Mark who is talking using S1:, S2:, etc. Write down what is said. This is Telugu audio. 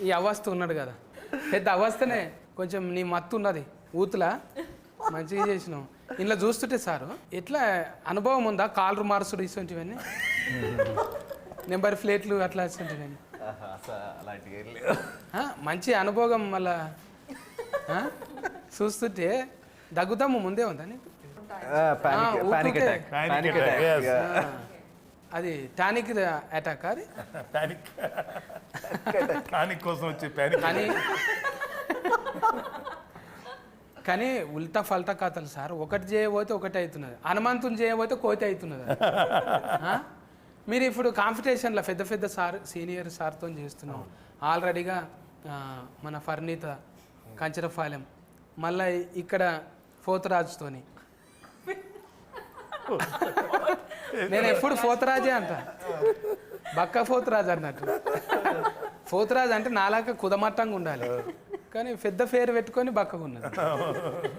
S1: ఈ అవస్థ ఉన్నాడు కదా. పెద్ద అవస్థనే. కొంచెం నీ మత్తు ఉన్నది. ఊతులా? మంచిగా చేసినావు. ఇంట్లో చూస్తుంటే సారు ఎట్లా అనుభవం ఉందా? కాలర్ మార్సుడు ఇటువంటివన్నీ? నెంబర్ ప్లేట్లు అట్లా ఇటువంటివన్నీ? మంచి అనుభవం మళ్ళా. ఆ? చూస్తుంటే దగ్గుతాము ముందే ఉందా నీకు? అది టానిక్ అటాక్ అది?
S2: ప్యానిక్ కోసం వచ్చి ప్యానిక్.
S1: కానీ కానీ ఉల్టా ఫల్టా కథలు సార్. ఒకటి చేయబోతే ఒకటి అవుతున్నది. హనుమంతుని చేయబోతే కోతి అవుతున్నది. ఆ? మీరు ఇప్పుడు కాంపిటీషన్లో పెద్ద పెద్ద సార్ సీనియర్ సార్తో చేస్తున్నాం. ఆల్రెడీగా ఆ, మన ఫర్నీత కంచరపాలెం మళ్ళీ ఇక్కడ పోతరాజుతోని. నేను ఎప్పుడు పోతరాజే అంట. బక్క పోతరాజు అన్నట్టు. పోతురాజు అంటే నాలాగా కుదమట్టంగా ఉండాలి. కానీ పెద్ద పేరు పెట్టుకొని బక్కగా ఉన్నది.